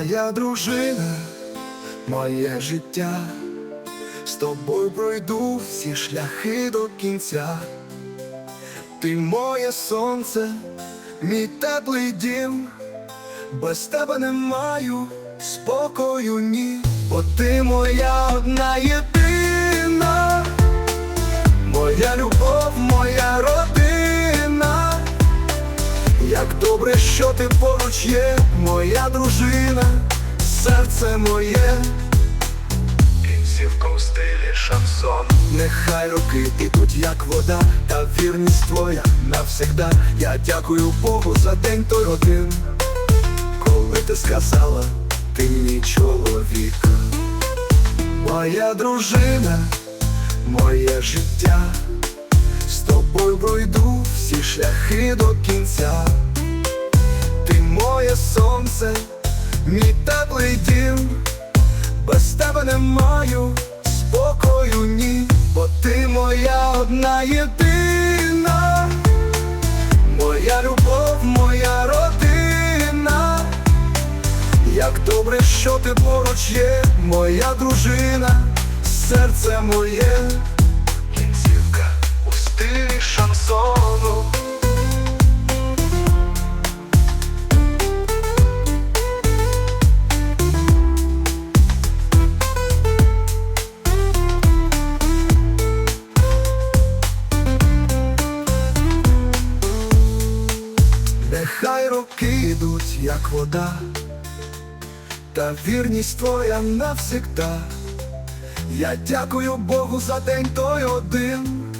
Моя дружина, моє життя, з тобою пройду всі шляхи до кінця. Ти моє сонце, мій теплий дім, без тебе не маю спокою ні, бо ти моя одна єдина, моя любов, добре, що ти поруч є, моя дружина, серце моє. Кінцівка стилі шансон Нехай роки ідуть, як вода, та вірність твоя навсегда. Я дякую Богу за день той один, коли ти сказала, ти мій чоловік. Моя дружина, моє життя, з тобою пройду всі шляхи до кінця. Сонце, мій теплий дім, без тебе не маю спокою ні, бо ти моя одна єдина, моя любов, моя родина. Як добре, що ти поруч є, моя дружина, серце моє, кінцівка у стилі шансону. Нехай роки йдуть, як вода, та вірність твоя навсегда. Я дякую Богу за день той один,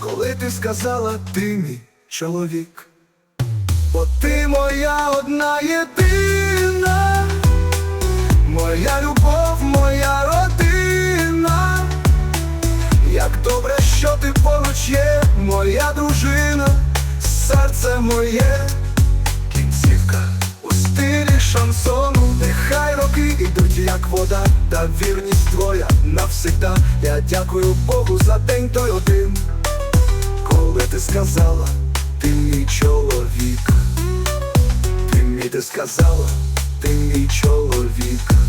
коли ти сказала ти мій чоловік, бо ти моя одна єдина, моя любов, моя родина. Як добре, що ти поруч є, моя дружина, серце моє, як вода, та вірність твоя навсегда. Я дякую Богу за день той один, коли ти сказала, ти мій чоловік, ти мій ти сказала, ти мій чоловік.